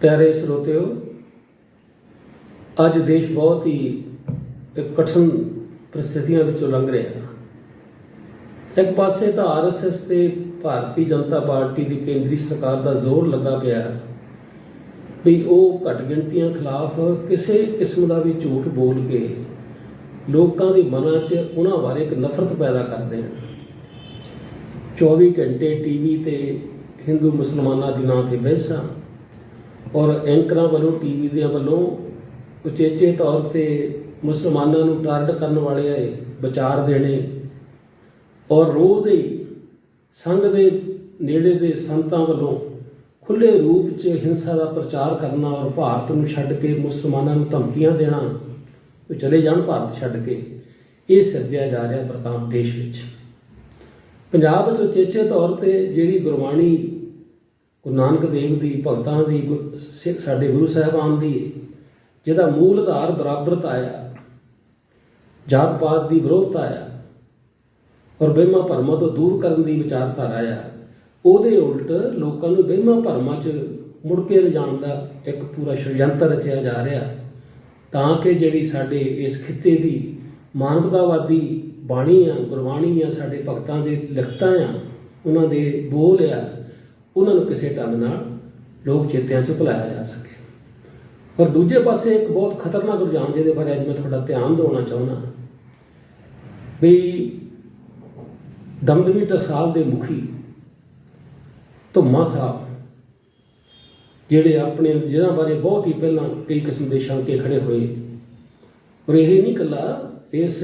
ਪਿਆਰੇ ਸਰੋਤਿਓ, ਅੱਜ ਦੇਸ਼ ਬਹੁਤ ਹੀ ਕਠਿਨ ਪ੍ਰਸਥਿਤੀਆਂ ਵਿੱਚੋਂ ਲੰਘ ਰਿਹਾ ਇੱਕ ਪਾਸੇ ਤਾਂ ਆਰਐਸਐਸ ਤੇ ਭਾਰਤੀ ਜਨਤਾ ਪਾਰਟੀ ਦੀ ਕੇਂਦਰੀ ਸਰਕਾਰ ਦਾ ਜ਼ੋਰ ਲੱਗਾ ਪਿਆ ਹੈ ਵੀ ਉਹ ਘੱਟ ਗਿਣਤੀਆਂ ਖਿਲਾਫ ਕਿਸੇ ਕਿਸਮ ਦਾ ਵੀ ਝੂਠ ਬੋਲ ਕੇ ਲੋਕਾਂ ਦੇ ਮਨਾਂ 'ਚ ਉਹਨਾਂ ਬਾਰੇ ਇੱਕ ਨਫ਼ਰਤ ਪੈਦਾ ਕਰਦੇ ਹਨ। 24 ਘੰਟੇ ਟੀਵੀ ਤੇ ਹਿੰਦੂ ਮੁਸਲਮਾਨਾਂ ਦੇ ਨਾਂ ਤੇ ਬਹਿਸਾਂ ਔਰ ਐਂਕਰਾਂ ਵੱਲੋਂ, ਟੀਵੀ ਦੇ ਵੱਲੋਂ ਉਚੇਚੇ ਤੌਰ ਤੇ ਮੁਸਲਮਾਨਾਂ ਨੂੰ ਟਾਰਗੇਟ ਕਰਨ ਵਾਲੇ ਵਿਚਾਰ ਦੇਣੇ ਔਰ ਰੋਜ਼ ਹੀ ਸੰਘ ਦੇ ਨੇੜੇ ਦੇ ਸੰਤਾਂ ਵੱਲੋਂ ਖੁੱਲੇ ਰੂਪ 'ਚ ਹਿੰਸਾ ਦਾ ਪ੍ਰਚਾਰ ਕਰਨਾ ਔਰ ਭਾਰਤ ਨੂੰ ਛੱਡ ਕੇ ਮੁਸਲਮਾਨਾਂ ਨੂੰ ਧਮਕੀਆਂ ਦੇਣਾ ਉਹ ਚਲੇ ਜਾਣ ਭਾਰਤ ਛੱਡ ਕੇ, ਇਹ ਸਿਰਜਿਆ ਜਾ ਰਿਹਾ ਪ੍ਰਤਾਪ ਦੇਸ਼ ਵਿੱਚ। ਪੰਜਾਬ ਵਿੱਚ ਉਚੇਚੇ ਤੌਰ ਤੇ ਜਿਹੜੀ ਗੁਰਬਾਣੀ ਗੁਰੂ ਨਾਨਕ ਦੇਵ ਦੀ, ਭਗਤਾਂ ਦੀ, ਗੁਰ- ਸਾਡੇ ਗੁਰੂ ਸਾਹਿਬਾਨ ਦੀ, ਜਿਹਦਾ ਮੂਲ ਆਧਾਰ ਬਰਾਬਰਤਾ ਆਇਆ, ਜਾਤ ਪਾਤ ਦੀ ਵਿਰੋਧਤਾ ਆ ਔਰ ਵਹਿਮਾਂ ਭਰਮਾਂ ਤੋਂ ਦੂਰ ਕਰਨ ਦੀ ਵਿਚਾਰਧਾਰਾ ਆ ਉਹਦੇ ਉਲਟ ਲੋਕਾਂ ਨੂੰ ਵਹਿਮਾਂ ਭਰਮਾਂ 'ਚ ਮੁੜ ਕੇ ਲਿਜਾਣ ਦਾ ਇੱਕ ਪੂਰਾ ਸ਼ੜਯੰਤਰ ਰਚਿਆ ਜਾ ਰਿਹਾ, ਤਾਂ ਕਿ ਜਿਹੜੀ ਸਾਡੇ ਇਸ ਖਿੱਤੇ ਦੀ ਮਾਨਵਤਾਵਾਦੀ ਬਾਣੀ ਆ, ਗੁਰਬਾਣੀ ਆ, ਸਾਡੇ ਭਗਤਾਂ ਦੇ ਲਿਖਤਾਂ ਆ, ਉਹਨਾਂ ਦੇ ਬੋਲ ਆ ਉਹਨਾਂ ਨੂੰ ਕਿਸੇ ਢੰਗ ਨਾਲ ਲੋਕ ਚੇਤਿਆਂ 'ਚ ਭੁਲਾਇਆ ਜਾ ਸਕੇ। ਪਰ ਦੂਜੇ ਪਾਸੇ ਇੱਕ ਬਹੁਤ ਖਤਰਨਾਕ ਰੁਝਾਨ ਜਿਹਦੇ ਬਾਰੇ ਅੱਜ ਮੈਂ ਤੁਹਾਡਾ ਧਿਆਨ ਦਿਵਾਉਣਾ ਚਾਹੁੰਦਾ ਵੀ ਦਮਦਮੀ ਟਕਸਾਲ ਦੇ ਮੁਖੀ ਧੁੰਮਾ ਸਾਹਿਬ, ਜਿਹੜੇ ਆਪਣੇ ਜਿਹਨਾਂ ਬਾਰੇ ਬਹੁਤ ਹੀ ਪਹਿਲਾਂ ਕਈ ਕਿਸਮ ਦੇ ਸ਼ੰਕੇ ਖੜੇ ਹੋਏ, ਔਰ ਇਹ ਨਹੀਂ ਕੱਲਾ ਇਸ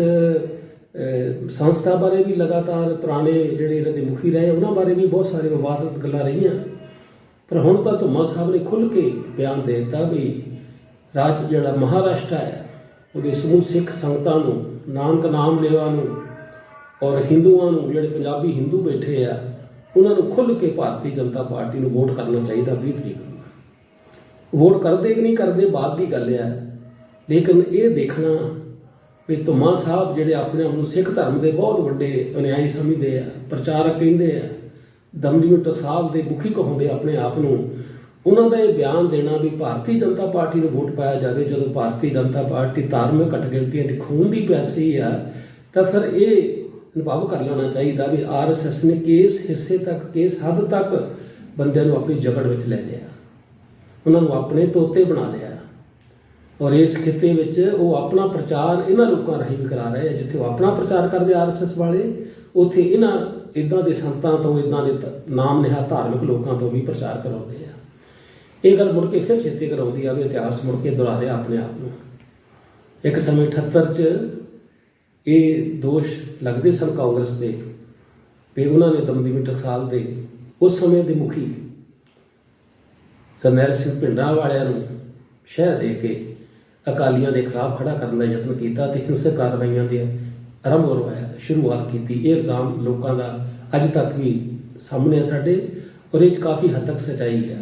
ਸੰਸਥਾ ਬਾਰੇ ਵੀ ਲਗਾਤਾਰ ਪੁਰਾਣੇ ਜਿਹੜੇ ਇਹਨਾਂ ਦੇ ਮੁਖੀ ਰਹੇ, ਉਹਨਾਂ ਬਾਰੇ ਵੀ ਬਹੁਤ ਸਾਰੇ ਵਿਵਾਦਤ ਗੱਲਾਂ ਰਹੀਆਂ। ਪਰ ਹੁਣ ਤਾਂ ਧੁੰਮਾ ਸਾਹਿਬ ਨੇ ਖੁੱਲ੍ਹ ਕੇ ਬਿਆਨ ਦੇ ਦਿੱਤਾ ਵੀ ਰਾਜ ਜਿਹੜਾ ਮਹਾਰਾਸ਼ਟਰ ਹੈ, ਉਹਦੇ ਸਮੂਹ ਸਿੱਖ ਸੰਗਤਾਂ ਨੂੰ, ਨਾਨਕ ਨਾਮ ਲੈਵਾ ਨੂੰ ਔਰ ਹਿੰਦੂਆਂ ਨੂੰ, ਜਿਹੜੇ ਪੰਜਾਬੀ ਹਿੰਦੂ ਬੈਠੇ ਆ, ਉਹਨਾਂ ਨੂੰ ਖੁੱਲ੍ਹ ਕੇ ਭਾਰਤੀ ਜਨਤਾ ਪਾਰਟੀ ਨੂੰ ਵੋਟ ਕਰਨਾ ਚਾਹੀਦਾ 20 ਤਰੀਕ ਨੂੰ। ਵੋਟ ਕਰਦੇ ਕਿ ਨਹੀਂ ਕਰਦੇ, ਬਾਅਦ ਦੀ ਗੱਲ ਹੈ ਲੇਕਿਨ ਇਹ ਦੇਖਣਾ ਕਿ ਧੁੰਮਾ ਸਾਹਿਬ ਜਿਹੜੇ ਆਪਣੇ ਆਪ ਨੂੰ ਸਿੱਖ ਧਰਮ ਦੇ ਬਹੁਤ ਵੱਡੇ ਅਨਿਆਈ ਸਮਝਦੇ ਆ, ਪ੍ਰਚਾਰਕ ਕਹਿੰਦੇ ਆ ਦਮਦਮੀ ਸਾਹਿਬ ਦੇ ਮੁਖੀ ਕਹਾਉਂਦੇ ਆਪਣੇ ਆਪ ਨੂੰ, ਉਹਨਾਂ ਦਾ ਇਹ ਬਿਆਨ ਦੇਣਾ ਵੀ ਭਾਰਤੀ ਜਨਤਾ ਪਾਰਟੀ ਨੂੰ ਵੋਟ ਪਾਇਆ ਜਾਵੇ, ਜਦੋਂ ਭਾਰਤੀ ਜਨਤਾ ਪਾਰਟੀ ਧਾਰਮਿਕ ਘੱਟ ਗਿਣਤੀਆਂ ਦੀ ਖੂਨ ਦੀ ਪਿਆਸੀ ਆ, ਤਾਂ ਫਿਰ ਇਹ ਅਨੁਭਵ ਕਰ ਲੈਣਾ ਚਾਹੀਦਾ ਵੀ ਆਰਐਸਐਸ ਨੇ ਕਿਸ ਹਿੱਸੇ ਤੱਕ, ਕਿਸ ਹੱਦ ਤੱਕ ਬੰਦਿਆਂ ਨੂੰ ਆਪਣੀ ਜਕੜ ਵਿੱਚ ਲੈ ਲਿਆ। ਉਹਨਾਂ ਨੂੰ ਆਪਣੇ ਤੋਤੇ ਬਣਾ ਲਿਆ। ਔਰ ਇਸ ਖਿੱਤੇ ਵਿੱਚ ਉਹ ਆਪਣਾ ਪ੍ਰਚਾਰ ਇਹਨਾਂ ਲੋਕਾਂ ਰਾਹੀਂ ਵੀ ਕਰਾ ਰਹੇ ਆ, ਜਿੱਥੇ ਉਹ ਆਪਣਾ ਪ੍ਰਚਾਰ ਕਰਦੇ ਆਰਐਸਐਸ ਵਾਲੇ, ਉੱਥੇ ਇਹਨਾਂ ਇਦਾਂ ਦੇ ਸੰਤਾਂ ਤੋਂ ਇਦਾਂ ਦੇ ਨਾਮ ਨਿਹਾ ਧਾਰਮਿਕ ਲੋਕਾਂ ਤੋਂ ਵੀ ਪ੍ਰਚਾਰ ਕਰਾਉਂਦੇ ਆ। ਇਹ ਗੱਲ ਮੁੜ ਕੇ ਫਿਰ ਛੇਤੀ ਕਰਾਉਂਦੀ ਆ, ਵੀ ਇਤਿਹਾਸ ਮੁੜ ਕੇ ਦੁਹਰਾ ਰਿਹਾ ਆਪਣੇ ਆਪ ਨੂੰ। ਇੱਕ ਸਮੇਂ 78 ਚ ਇਹ ਦੋਸ਼ ਲੱਗਦੇ ਸਨ ਕਾਂਗਰਸ ਦੇ, ਵੀ ਉਹਨਾਂ ਨੇ ਦਮਦਮੀ ਟਕਸਾਲ ਦੇ ਉਸ ਸਮੇਂ ਦੇ ਮੁਖੀ ਕਰਨੈਲ ਸਿੰਘ ਭਿੰਡਰਾਂ ਵਾਲਿਆਂ ਨੂੰ ਸ਼ਹਿ ਦੇ ਕੇ ਅਕਾਲੀਆਂ ਦੇ ਖਿਲਾਫ ਖੜਾ ਕਰਨ ਦਾ ਯਤਨ ਕੀਤਾ ਤੇ ਹਿੰਸਕ ਕਾਰਵਾਈਆਂ ਦੇ ਆਰੰਭ ਕਰਵਾਇਆ ਸ਼ੁਰੂਆਤ ਕੀਤੀ। ਇਹ ਇਲਜ਼ਾਮ ਲੋਕਾਂ ਦਾ ਅੱਜ ਤੱਕ ਵੀ ਸਾਹਮਣੇ ਆ ਸਾਡੇ ਔਰ ਇਹ 'ਚ ਕਾਫੀ ਹੱਦ ਤੱਕ ਸਚਾਈ ਹੈ।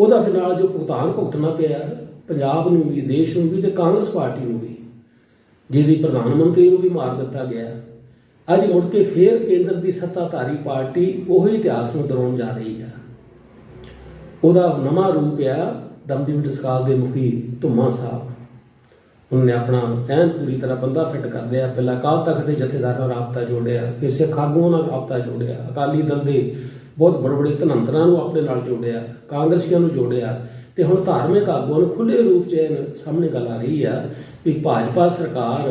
ਉਹਦਾ ਫਿਰ ਨਾਲ ਜੋ ਭੁਗਤਾਨ ਭੁਗਤਣਾ ਪਿਆ, ਪੰਜਾਬ ਨੂੰ ਵੀ, ਦੇਸ਼ ਨੂੰ ਵੀ ਤੇ ਕਾਂਗਰਸ ਪਾਰਟੀ ਨੂੰ ਵੀ, ਜਿਹਦੀ ਪ੍ਰਧਾਨ ਮੰਤਰੀ ਨੂੰ ਵੀ ਮਾਰ ਦਿੱਤਾ ਗਿਆ। ਅੱਜ ਮੁੜ ਕੇ ਫੇਰ ਕੇਂਦਰ ਦੀ ਸੱਤਾਧਾਰੀ ਪਾਰਟੀ ਉਹੀ ਇਤਿਹਾਸ ਨੂੰ ਦਰਉਣ ਜਾ ਰਹੀ ਹੈ। ਉਹਦਾ ਨਵਾਂ ਰੂਪ ਆ ਦਮਦਮੀ ਟਸਕਾਲ ਦੇ ਮੁਖੀ ਧੁੰਮਾ ਸਾਹਿਬ। ਉਹਨਾਂ ਨੇ ਆਪਣਾ ਐਨ ਪੂਰੀ ਤਰ੍ਹਾਂ ਬੰਦਾ ਫਿੱਟ ਕਰ ਲਿਆ, ਪਹਿਲਾਂ ਅਕਾਲ ਤਖਤ ਦੇ ਜਥੇਦਾਰਾਂ ਨਾਲ ਰਾਬਤਾ ਜੋੜਿਆ, ਫਿਰ ਸਿੱਖ ਆਗੂਆਂ ਨਾਲ ਰਾਬਤਾ ਜੋੜਿਆ, ਅਕਾਲੀ ਦਲ ਦੇ ਬਹੁਤ ਬੜੇ ਬੜੇ ਧਨੰਤਰਾਂ ਨੂੰ ਆਪਣੇ ਨਾਲ ਜੋੜਿਆ, ਕਾਂਗਰਸੀਆਂ ਨੂੰ ਜੋੜਿਆ, ਤੇ ਹੁਣ ਧਾਰਮਿਕ ਆਗੂਆਂ ਨੂੰ ਖੁੱਲੇ ਰੂਪ 'ਚ ਇਹਨ ਸਾਹਮਣੇ ਗੱਲ ਆ ਰਹੀ ਆ ਵੀ ਭਾਜਪਾ ਸਰਕਾਰ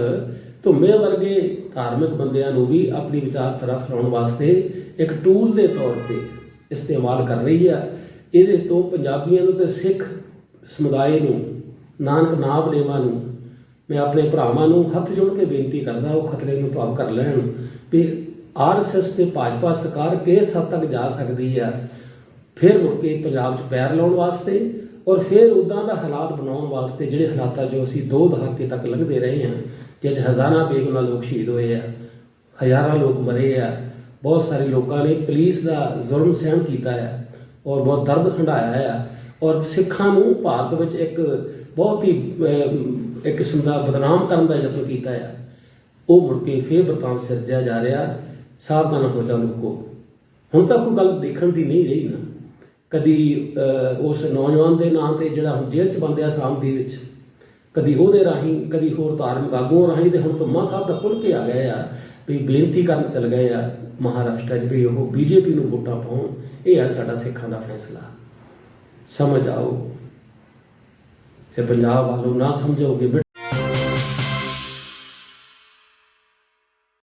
ਧੁੰਮੇ ਵਰਗੇ ਧਾਰਮਿਕ ਬੰਦਿਆਂ ਨੂੰ ਵੀ ਆਪਣੀ ਵਿਚਾਰਧਾਰਾ ਫੈਲਾਉਣ ਵਾਸਤੇ ਇੱਕ ਟੂਲ ਦੇ ਤੌਰ ਤੇ ਇਸਤੇਮਾਲ ਕਰ ਰਹੀ ਆ। ਇਹਦੇ ਤੋਂ ਪੰਜਾਬੀਆਂ ਨੂੰ ਤੇ ਸਿੱਖ ਸਮੁਦਾਇ ਨੂੰ, ਨਾਨਕ ਨਾਮ ਲੇਵਾ ਨੂੰ, ਮੈਂ ਆਪਣੇ ਭਰਾਵਾਂ ਨੂੰ ਹੱਥ ਜੋੜ ਕੇ ਬੇਨਤੀ ਕਰਦਾ, ਉਹ ਖਤਰੇ ਨੂੰ ਭਾਵ ਕਰ ਲੈਣ ਵੀ ਆਰਐਸਐਸ ਤੇ ਭਾਜਪਾ ਸਰਕਾਰ ਕਿਸ ਹੱਦ ਤੱਕ ਜਾ ਸਕਦੀ ਆ। ਫਿਰ ਮੁੜ ਕੇ ਪੰਜਾਬ 'ਚ ਪੈਰ ਲਾਉਣ ਵਾਸਤੇ ਔਰ ਫਿਰ ਉਦਾਂ ਦਾ ਹਾਲਾਤ ਬਣਾਉਣ ਵਾਸਤੇ ਜਿਹੜੇ ਹਾਲਾਤਾਂ 'ਚੋਂ ਅਸੀਂ ਦੋ ਦਹਾਕੇ ਤੱਕ ਲੰਘਦੇ ਰਹੇ ਹਾਂ ਜਿਹ 'ਚ ਹਜ਼ਾਰਾਂ ਬੇਗੁਨਾਹ ਲੋਕ ਸ਼ਹੀਦ ਹੋਏ ਆ, ਹਜ਼ਾਰਾਂ ਲੋਕ ਮਰੇ ਆ, ਬਹੁਤ ਸਾਰੇ ਲੋਕਾਂ ਨੇ ਪੁਲਿਸ ਦਾ ਜ਼ੁਲਮ ਸਹਿਣ ਕੀਤਾ ਆ। ਔਰ ਬਹੁਤ ਦਰਦ ਹੰਢਾਇਆ ਆ ਔਰ ਸਿੱਖਾਂ ਨੂੰ ਭਾਰਤ ਵਿੱਚ ਇੱਕ ਬਹੁਤ ਹੀ ਇੱਕ ਕਿਸਮ ਦਾ ਬਦਨਾਮ ਕਰਨ ਦਾ ਯਤਨ ਕੀਤਾ ਆ ਉਹ ਮੁੜ ਕੇ ਫੇਰ ਬਰਤਾਨ ਸਿਰਜਿਆ ਜਾ ਰਿਹਾ। ਸਾਵਧਾਨ ਹੋ ਜਾ ਲੋਕੋ। ਹੁਣ ਤਾਂ ਕੋਈ ਗੱਲ ਦੇਖਣ ਦੀ ਨਹੀਂ ਰਹੀ ਨਾ। ਕਦੀ ਉਸ ਨੌਜਵਾਨ ਦੇ ਨਾਂ ਤੇ ਜਿਹੜਾ ਹੁਣ ਜੇਲ੍ਹ 'ਚ ਬੰਦਿਆ ਆਸਾਮ ਦੇ ਵਿੱਚ, ਕਦੀ ਉਹਦੇ ਰਾਹੀਂ, ਕਦੀ ਹੋਰ ਧਾਰਮਿਕ ਆਗੂਆਂ ਰਾਹੀਂ ਤੇ ਹੁਣ ਧੁੰਮਾ ਸਾਹਿਬ ਦਾ ਖੁੱਲ ਕੇ ਆ ਗਿਆ ਆ। ਵੀ ਬੇਨਤੀ ਕਰਨ ਚੱਲ ਗਏ ਆ ਮਹਾਰਾਸ਼ਟਰ 'ਚ ਵੀ ਉਹ ਬੀਜੇਪੀ ਨੂੰ ਵੋਟਾਂ ਪਾਉਣ। ਇਹ ਆ ਸਾਡਾ ਸਿੱਖਾਂ ਦਾ ਫੈਸਲਾ। ਸਮਝ ਆਓ। ਇਹ ਪੰਜਾਬ ਵਾਲੋ ਨਾ ਸਮਝੋਗੇ